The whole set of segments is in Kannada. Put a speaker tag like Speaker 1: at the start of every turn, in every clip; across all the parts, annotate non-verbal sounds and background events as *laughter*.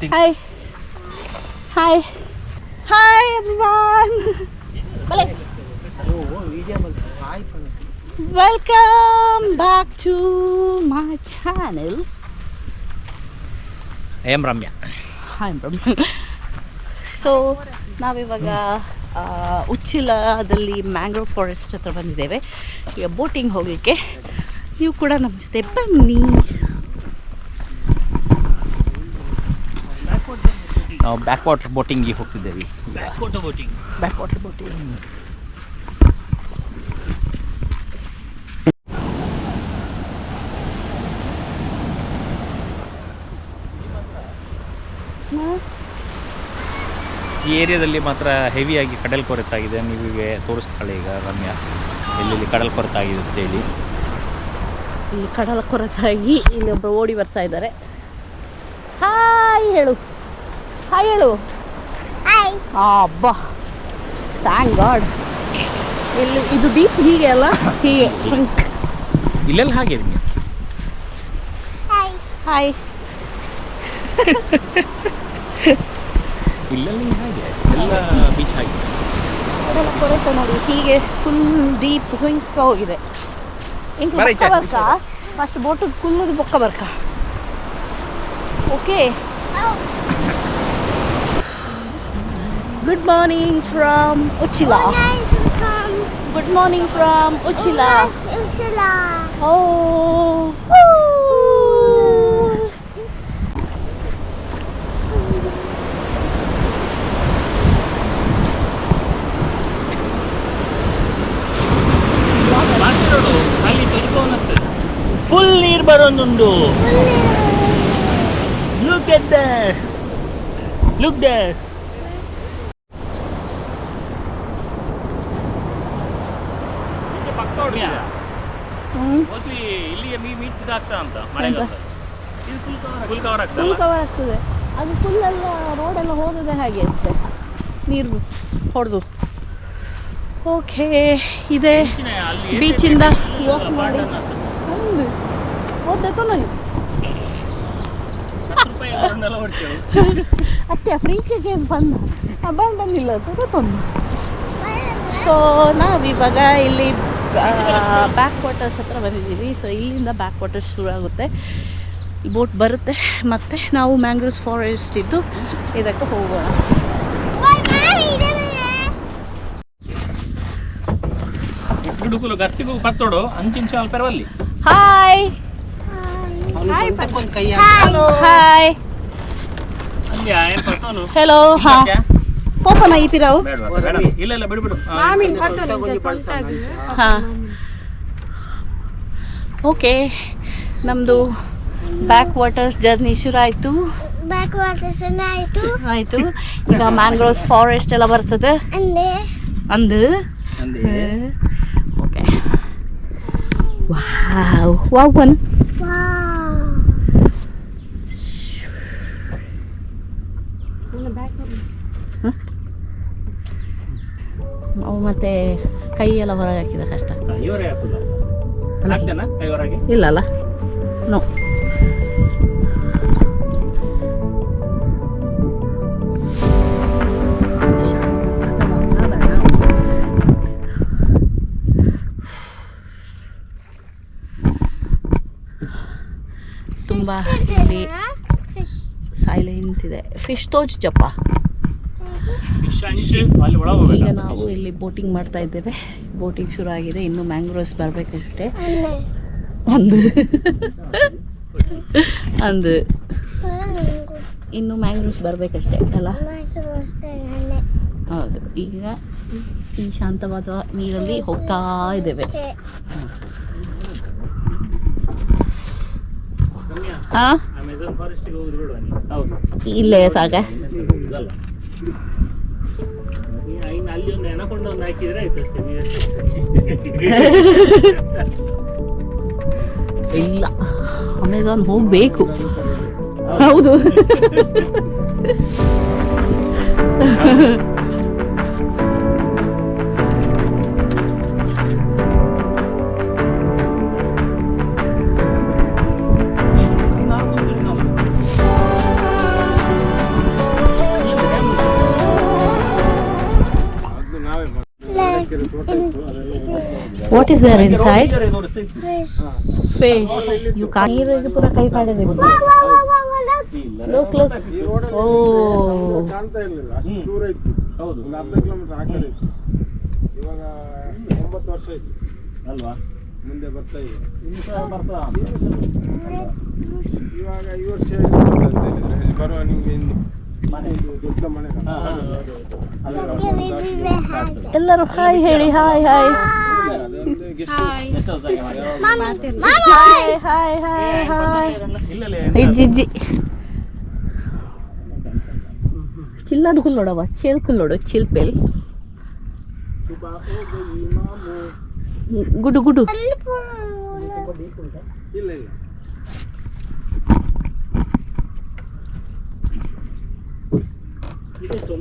Speaker 1: Boating
Speaker 2: hi hi hi everyone welcome back to my channel
Speaker 1: I am Ramya
Speaker 2: hi so ನಾವಿವಾಗ ಉಚ್ಚಿಲದಲ್ಲಿ ಮ್ಯಾಂಗ್ರೋ ಫಾರೆಸ್ಟ್ ಹತ್ರ ಬಂದಿದ್ದೇವೆ. ಈಗ ಬೋಟಿಂಗ್ ಹೋಗಲಿಕ್ಕೆ. ನೀವು ಕೂಡ ನಮ್ಮ ಜೊತೆ ಬನ್ನಿ.
Speaker 1: ನಾವು ಬ್ಯಾಕ್ ವಾಟರ್ ಬೋಟಿಂಗಿಗೆ ಹೋಗ್ತಿದ್ದೇವೆ.
Speaker 3: ಬೋಟಿಂಗ್
Speaker 2: ಬ್ಯಾಕ್ ವಾಟರ್ ಬೋಟಿಂಗ್
Speaker 1: ಈ ಏರಿಯಾದಲ್ಲಿ ಮಾತ್ರ ಹೆವಿಯಾಗಿ ಕಡಲ್ ಕೊರೆತಾಗಿದೆ. ನೀವು ನೀವಿಗೆ ತೋರಿಸ್ತಾಳೆ ಈಗ ರಮ್ಯಾ. ಎಲ್ಲೆಲ್ಲಿ ಕಡಲ್ ಕೊರೆತಾಗಿದೆ ಅಂತೇಳಿ
Speaker 2: ಇಲ್ಲಿ ಕಡಲ ಕೊರತಾಗಿ ಇಲ್ಲಿ ಒಬ್ಬರು ಓಡಿ ಬರ್ತಾ ಇದ್ದಾರೆ. ಹಾಯ್ ಹೇಳು. ಹಾಯ್ ಹೇಳು. ಹಾಯ್ ಅಬ್ಬಾ ಥ್ಯಾಂಕ್ ಗಾಡ್ ಇಲ್ಲಿ ಇದು ದೀಪ್ ಹೀಗೆ ಅಲ್ಲ? ಹೀಗೆ.
Speaker 1: ಇಲ್ಲೆಲ್ಲ ಹಾಗೆ
Speaker 2: ಹಾಯ್ *laughs*
Speaker 1: ಇಲ್ಲೆಲ್ಲ ಹಾಗೆ ಎಲ್ಲ ಬೀಚ್ ಹಾಗೆ.
Speaker 2: ಅದೆಲ್ಲ ಕೊರೆತ ನೋಡಿ. ಹೀಗೆ ಫುಲ್ ಡೀಪ್ ಸ್ವಿಂಕ್ ಹೋಗಿದೆ. ಇಂಕ ಬೊಕ್ಕ ಬರ್ಕ? ಫಸ್ಟ್ ಬೋಟ್ ಕುಲ್ಲದ ಬೊಕ್ಕ ಬರ್ಕ? Okay good morning from Uchila good morning from Uchila oh
Speaker 3: full ನೀರು ಬರೋದೊಂದು look at look there Mostly ಇಲ್ಲಿಗೆ ಮೀ ಮೀಟ್ ಇದಾಗ್ತಾ ಅಂತ ಮಳೆಗಾಲ? ಇದು ಫುಲ್ ಕವರ್
Speaker 2: ಫುಲ್
Speaker 3: ಆಗ್ತಲ್ಲ
Speaker 2: ಕವರ್ ಆಗ್ತದೆ. ಅದು ಫುಲ್ ಎಲ್ಲ ರೋಡೆಲ್ಲ ಹೋಗೋದೇ ಹಾಗೆ ಅಷ್ಟೆ. ನೀರು ಹೊಡೆದು. ಓಕೆ ಇದೆ. ಬೀಚಿಂದ
Speaker 3: ವಾಕ್
Speaker 2: ಮಾಡಿ.
Speaker 3: ಅಂತ.
Speaker 2: ಓದ್ದಕ್ಕೂ ನೋಡಿ ಅತ್ತೆ ಫ್ರೀಗೆ ಬಂದ? ಬಂದು ಬಂದಿಲ್ಲ ಅದು ತಂದು. ಸೊ ನಾವಿವಾಗ ಇಲ್ಲಿ ಬ್ಯಾಕ್ ವಾಟರ್ಸ್ ಹತ್ರ ಬಂದಿದ್ದೀವಿ. ಸೊ ಇಲ್ಲಿಂದ ಬ್ಯಾಕ್ ವಾಟರ್ಸ್ ಶುರು ಆಗುತ್ತೆ. ಬೋಟ್ ಬರುತ್ತೆ. ಮತ್ತು ನಾವು ಮ್ಯಾಂಗ್ರೋವ್ಸ್ ಫಾರೆಸ್ಟ್ ಇದ್ದು ಇದಕ್ಕೆ ಹೋಗೋಣ.
Speaker 3: ಹುಡುಗರು ಗರ್ತಿಗೂ ಪತ್ತೋಡು ಅಂಚಿಂಚು ಅಲ್ಪ ಪರವಲ್ಲಿ.
Speaker 2: ಹಾಯ್ ಹಾಯ್
Speaker 3: ಪತ್ತೋನು
Speaker 2: ಹೆಲೋ ಹಾ. ಪೋಪನ ಈ ಪಿರಾವು
Speaker 3: ಬೇಡ ಬೇಡ. ಇಲ್ಲ
Speaker 2: ಹಾಂ ಓಕೆ ನಮ್ಮದು ಬ್ಯಾಕ್ ವಾಟರ್ಸ್ ಜರ್ನಿ ಶುರು ಆಯಿತು
Speaker 4: ಬ್ಯಾಕ್ ವಾಟರ್ಸ್ ಆಯ್ತು
Speaker 2: ಆಯಿತು. ಈಗ ಮ್ಯಾಂಗ್ರೋವ್ಸ್ ಫಾರೆಸ್ಟ್ ಎಲ್ಲ ಬರ್ತದೆ.
Speaker 4: ಅಂದೆ.
Speaker 2: ಅಂದು. ಓಕೆ. ವಾವ್ ವಾವ್ ಒನ್ ಮತ್ತೆ ಕೈ ಎಲ್ಲ ಹೊರಗೆ ಹಾಕಿದ ಕಷ್ಟ.
Speaker 3: ಇವರೇ ಹಾಕುದು. ಹಾಕ್ತೇನಾ ಕೈವರಾಗೆ?
Speaker 2: ಇಲ್ಲ ಅಲ್ಲ. ನೋ ತುಂಬ ಇಲ್ಲಿ ಸೈಲೆಂಟ್ ಇದೆ. ಫಿಶ್ ತೋಚ್ ಜಪ್ಪ
Speaker 3: ಫಿಶ್ ಅಂಚು ಅಲ್ಲಿ ಒಳಗೆ
Speaker 2: ಈಗ ನಾವು ಇಲ್ಲಿ ಬೋಟಿಂಗ್ ಮಾಡ್ತಾ ಇದ್ದೇವೆ. ಬೋಟಿಂಗ್ ಶುರು ಆಗಿದೆ. ಇನ್ನು ಮ್ಯಾಂಗ್ರೋವ್ಸ್ ಬರಬೇಕಷ್ಟೇ.
Speaker 4: ಅಂದೆ
Speaker 2: ಅಂದು ಇನ್ನು ಮ್ಯಾಂಗ್ರೋವ್ಸ್ ಬರಬೇಕಷ್ಟೇ ಅಲ್ಲ? ಹೌದು. ಈಗ ಈ ಶಾಂತವಾದ ನೀರಲ್ಲಿ ಹೋಗ್ತಾ ಇದ್ದೇವೆ. ಇಲ್ಲೇ ಸಾಕ
Speaker 3: ನೀನು ಇನ್ನು ಅಲ್ಲಿ ಒಂದು ಎನಕೊಂಡ ಒಂದು ಹಾಕಿದ್ರೆ ಆಯ್ತು ಅಷ್ಟೇ ನೀವಷ್ಟೇ
Speaker 2: ಇಲ್ಲ ಅಮೆಝಾನ್ ಹೋಗ್ಬೇಕು. ಹೌದು. What is there inside
Speaker 4: Fish.
Speaker 2: Fish you can ನೀರಿಗೆ ಪೂರ ಕೈ ಕಾಡಿದೆ
Speaker 4: look look wow, wow, wow, look.
Speaker 2: Look look ಓ
Speaker 5: ಕಾಣ್ತಾ ಇರಲಿಲ್ಲ ಅಷ್ಟು ದೂರ ಇತ್ತು
Speaker 3: ಹೌದು.
Speaker 5: ಒಂದು ಅರ್ಧ ಕಿಲೋಮೀಟರ್ ಆ ಕಡೆ ಇತ್ತು ಇವಾಗ ಒಂಬತ್ತು ವರ್ಷ ಆಯ್ತು
Speaker 3: ಅಲ್ವಾ
Speaker 5: ಮುಂದೆ ಬರ್ತಾ ಇದೆ
Speaker 3: ಇನ್ನು? ಸಹ ಬರ್ತಾ
Speaker 5: ಇವಾಗ ಈ ವರ್ಷ ಬರುವ ನಿಮ್ಗೆ
Speaker 2: ಎಲ್ಲರೂ ಹಾಯ್ ಹೇಳಿ,
Speaker 4: hi
Speaker 2: hi. Hi hi hi
Speaker 3: hi.
Speaker 2: ಇಜ್ಜಿ ಇಜ್ಜಿ. ಚಿಲ್ಲದು ಕುಲ್ಲೋಡವ ಚಿಲ್ ಕುಲ್ಲೋಡು ಚಿಲ್ ಪೆಲ್. ಗುಡು ಗುಡು.
Speaker 5: ಇಲ್ಲ ಇಲ್ಲ.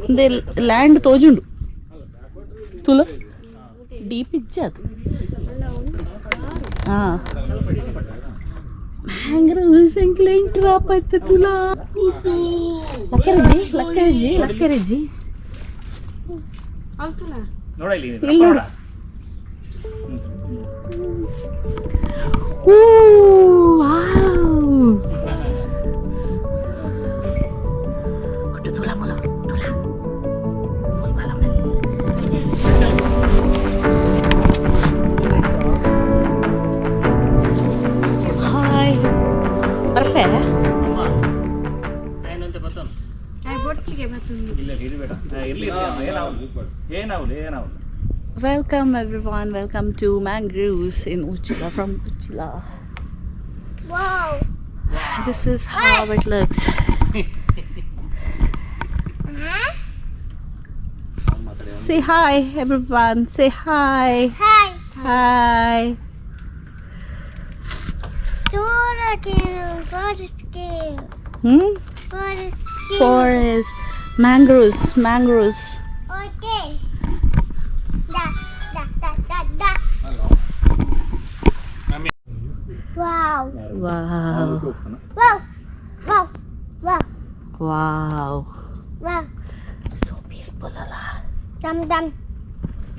Speaker 2: ದೆ ಲ್ಯಾಂಡ್ ತೋಜುಂಡು ತುಲ ಡೀಪ್ ಇಜ್ಜೆ ಅದು ಹಾ ಮ್ಯಾಂಗ್ರೋವ್ಸ್ ಎಂಕ್ಲೆಂಟ್ ರಾಪತ್ತೆ ತುಲ ಲಕ್ಕರಿಜ್ಜಿ ಲಕ್ಕರಿಜ್ಜಿ ಲಕ್ಕರಿಜ್ಜಿ
Speaker 3: ನೋಡ
Speaker 2: Welcome everyone, welcome to Mangroves in Uchila from Uchila.
Speaker 4: Wow.
Speaker 2: This is how it looks. Say hi everyone, say hi.
Speaker 4: Hi.
Speaker 2: Hi.
Speaker 4: Forest.
Speaker 2: Hmm?
Speaker 4: Forest.
Speaker 2: Forest, mangroves, mangroves.
Speaker 4: Okay. Wow.
Speaker 2: Wow.
Speaker 4: Wow. Wow. Wow.
Speaker 2: Wow.
Speaker 4: Wow.
Speaker 2: So peaceful ಅಲ್ಲ
Speaker 4: Dum dum.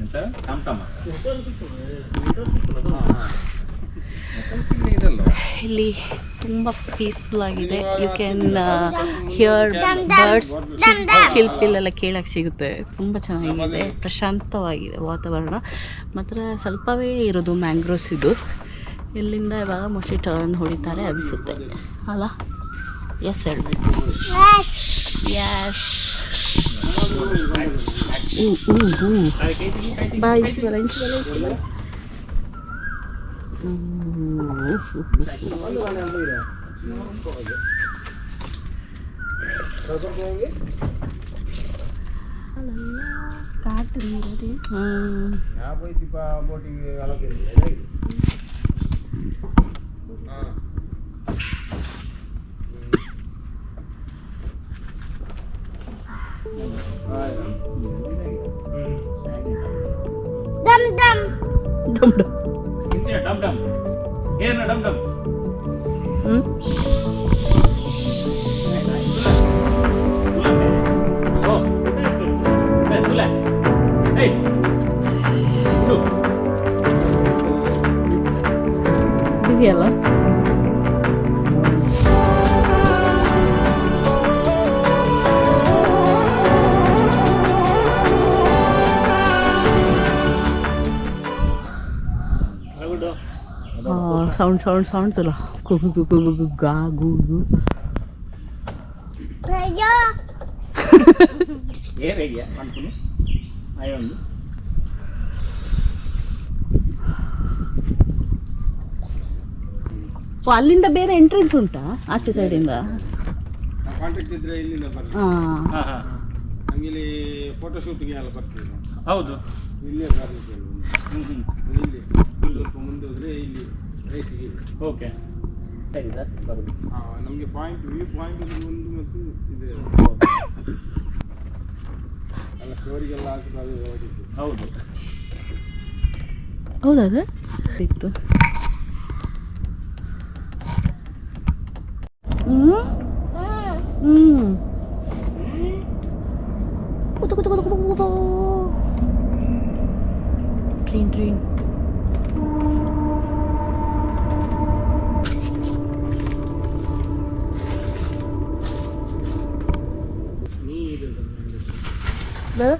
Speaker 3: ಎಂತ ಟಮ್ ಟಮ್
Speaker 2: ಇಲ್ಲಿ ತುಂಬ ಪೀಸ್ಫುಲ್ ಆಗಿದೆ ಯು ಕ್ಯಾನ್ ಹಿಯರ್. ಬರ್ಡ್ಸ್
Speaker 4: ಚಿಲ್ಪಿಲ್ ಎಲ್ಲ
Speaker 2: ಚಿಲ್ಪಿಲೆಲ್ಲ ಕೇಳಕ್ಕೆ ಸಿಗುತ್ತೆ ತುಂಬ ಚೆನ್ನಾಗಿದೆ ಪ್ರಶಾಂತವಾಗಿದೆ ವಾತಾವರಣ ಮಾತ್ರ ಸ್ವಲ್ಪವೇ ಇರೋದು ಮ್ಯಾಂಗ್ರೋಸ್ ಇದು ಇಲ್ಲಿಂದ ಇವಾಗ ಮೋಸ್ಟ್ಲಿ ಟರ್ನ್ ಹೊಡಿತಾರೆ ಅನಿಸುತ್ತೆ. ಅಲ್ಲ ಎಸ್ ಹೇಳಿ.
Speaker 4: Yes.
Speaker 2: ಎಸ್ ಹ್ಞೂ ಹ್ಞೂ ಹ್ಞೂ ಬಾ ಇಂಚು ಬಲ ಇಂಚು ಬಲ ಇಂಚು ಬಲ ಕಾಟು ನೀರದೆ ಹ್ಞೂ ಡಮ್ ಡಮ್
Speaker 3: ಇಂಚಿನ ಡಮ್ ಡಮ್ ಏನ ಡಮ್ ಡಮ್
Speaker 2: ಹ್ಞೂ
Speaker 3: ಓ ಏ ತುಲೆ ಏಯ್
Speaker 2: Sound sound sound ಚಲೋ ಗುಗು ಗುಗು ಗು ಗಾ ಗೂಗು ಅಲ್ಲಿಂದ ಬೇರೆ ಎಂಟ್ರೆನ್ಸ್ ಉಂಟಾ? ಆಚೆ ಸೈಡಿಂದ
Speaker 5: ಇಲ್ಲಿ ಫೋಟೋಶೂಟಿಗೆ ಎಲ್ಲ ಬರ್ತೀವಿ
Speaker 3: ಹೌದು.
Speaker 5: ಇಲ್ಲಿ ಬರ್ಲಿಕ್ಕೆ ಇಲ್ಲಿ. ಮುಂದೆ ಹೋದ್ರೆ ಇಲ್ಲಿ. ರೈಟಿಗೆ
Speaker 3: ಓಕೆ ಸರಿ ಸರ್ ಬರೋದು
Speaker 5: ನಮಗೆ ಪಾಯಿಂಟ್ ವ್ಯೂ ಪಾಯಿಂಟ್ ಒಂದು ಮತ್ತು ಇದು. ಹೋಗಿದ್ದು
Speaker 3: ಹೌದು.
Speaker 2: ಹೌದಾ ಅದು? ಇತ್ತು. ಹ್ಞೂ ಹ್ಞೂ ಕೂತು ಕೂತು ಕೂತು ಕೂತು ಕೂತು. Train train. ഉണ്ട്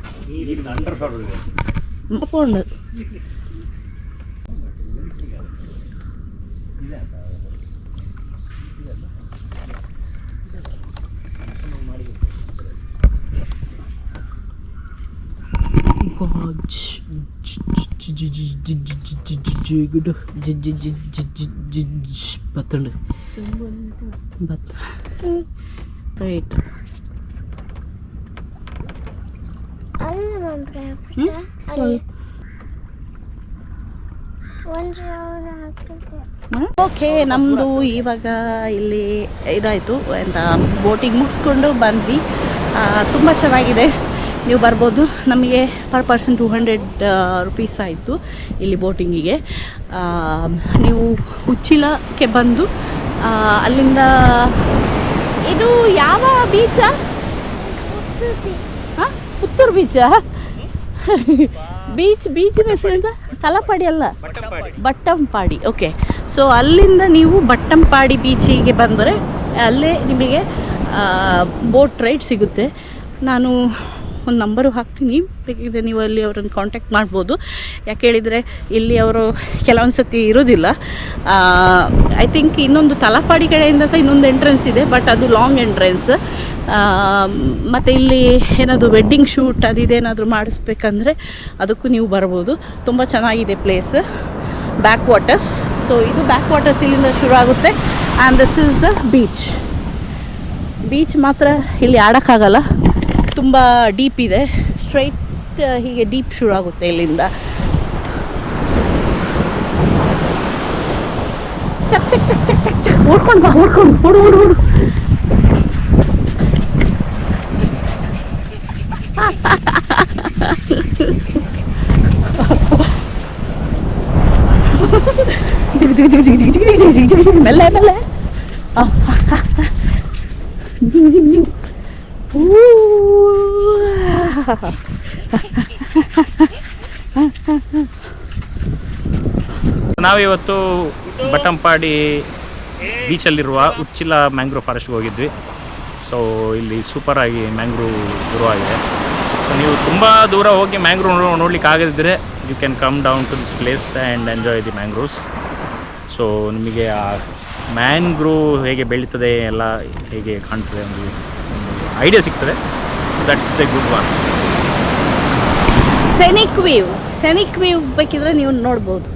Speaker 2: പത്തുണ്ട്. പത്ത്. റൈറ്റ്
Speaker 4: ಅಲ್ಲಿ
Speaker 2: ಓಕೆ ನಮ್ಮದು ಇವಾಗ ಇಲ್ಲಿ ಇದಾಯಿತು. ಎಂತ ಬೋಟಿಂಗ್ ಮುಗಿಸ್ಕೊಂಡು ಬಂದ್ವಿ. ತುಂಬ ಚೆನ್ನಾಗಿದೆ. ನೀವು ಬರ್ಬೋದು. ನಮಗೆ per person two hundred rupees ಆಯಿತು ಇಲ್ಲಿ ಬೋಟಿಂಗಿಗೆ. ನೀವು ಉಚ್ಚಿಲಕ್ಕೆ ಬಂದು ಅಲ್ಲಿಂದ ಇದು ಯಾವ ಬೀಚ ಹಾಂ ಪುತ್ತೂರು ಬೀಚಾ *laughs* ಬೀಚ್ ಬೀಚಿನ ಹೆಸರಿಂದ ತಲಪಾಡಿ ಅಲ್ಲ? ಬಟ್ಟಂಪಾಡಿ. ಓಕೆ ಸೊ ಅಲ್ಲಿಂದ ನೀವು ಬಟ್ಟಂಪಾಡಿ ಬೀಚಿಗೆ ಬಂದರೆ ಅಲ್ಲೇ ನಿಮಗೆ ಬೋಟ್ ರೈಡ್ ಸಿಗುತ್ತೆ. ನಾನು ಒಂದು ನಂಬರು ಹಾಕ್ತೀನಿ. ಬೇಕಿದ್ರೆ ನೀವು ಅಲ್ಲಿ ಅವರನ್ನು ಕಾಂಟ್ಯಾಕ್ಟ್ ಮಾಡ್ಬೋದು. ಯಾಕೆ ಹೇಳಿದರೆ ಇಲ್ಲಿ ಅವರು ಕೆಲವೊಂದು ಸತಿ ಇರೋದಿಲ್ಲ ಐ ಥಿಂಕ್ ಇನ್ನೊಂದು ತಲಪಾಡಿ ಕಡೆಯಿಂದ ಸಹ ಇನ್ನೊಂದು ಎಂಟ್ರೆನ್ಸ್ ಇದೆ ಬಟ್ ಅದು ಲಾಂಗ್ ಎಂಟ್ರೆನ್ಸ್ ಮತ್ತು ಇಲ್ಲಿ ಏನಾದರೂ ವೆಡ್ಡಿಂಗ್ ಶೂಟ್ ಅದು ಇದೇನಾದರೂ ಮಾಡಿಸ್ಬೇಕಂದ್ರೆ ಅದಕ್ಕೂ ನೀವು ಬರ್ಬೋದು. ತುಂಬ ಚೆನ್ನಾಗಿದೆ ಪ್ಲೇಸ್ ಬ್ಯಾಕ್ ವಾಟರ್ಸ್ ಸೊ ಇದು ಬ್ಯಾಕ್ ವಾಟರ್ಸ್ ಇಲ್ಲಿಂದ ಶುರು ಆಗುತ್ತೆ. And this is the beach beach ಮಾತ್ರ ಇಲ್ಲಿ ಆಡೋಕ್ಕಾಗಲ್ಲ. ತುಂಬ ಡೀಪ್ ಇದೆ. ಸ್ಟ್ರೈಟ್ ಹೀಗೆ ಡೀಪ್ ಶುರು ಆಗುತ್ತೆ ಇಲ್ಲಿಂದ. ಚಕ್ ಚಕ್ ಚಕ್ ಚಕ್ ಚಕ್ ಚಕ್. ಓಡ್ಕೊಂಡು ಬಾ, ಓಡ್ಕೊಂಡು. ಓಡು ಓಡು. മെല്ലെ മെല്ലെ
Speaker 1: ನಾವಿವತ್ತು ಬಟಂಪಾಡಿ ಬೀಚಲ್ಲಿರುವ ಉಚ್ಚಿಲ ಮ್ಯಾಂಗ್ರೋ ಫಾರೆಸ್ಟ್ಗೆ ಹೋಗಿದ್ವಿ. ಸೊ ಇಲ್ಲಿ ಸೂಪರಾಗಿ ಮ್ಯಾಂಗ್ರೋವ್ ಗ್ರೋ ಆಗಿದೆ ಸೊ ನೀವು ತುಂಬ ದೂರ ಹೋಗಿ ಮ್ಯಾಂಗ್ರೂವ್ ನೋಡ್ಲಿಕ್ಕೆ ಆಗದಿದ್ದರೆ you can come down to this place and enjoy the mangroves so ನಿಮಗೆ ಆ ಮ್ಯಾಂಗ್ರೋವ್ ಹೇಗೆ ಬೆಳೀತದೆ ಎಲ್ಲ ಹೇಗೆ ಕಾಣ್ತದೆ ಒಂದು ಐಡಿಯಾ ಸಿಗ್ತದೆ. That's the good one
Speaker 2: scenic view scenic view ಬೇಕಿದ್ರೆ ನೀವು ನೋಡ್ಬೋದು.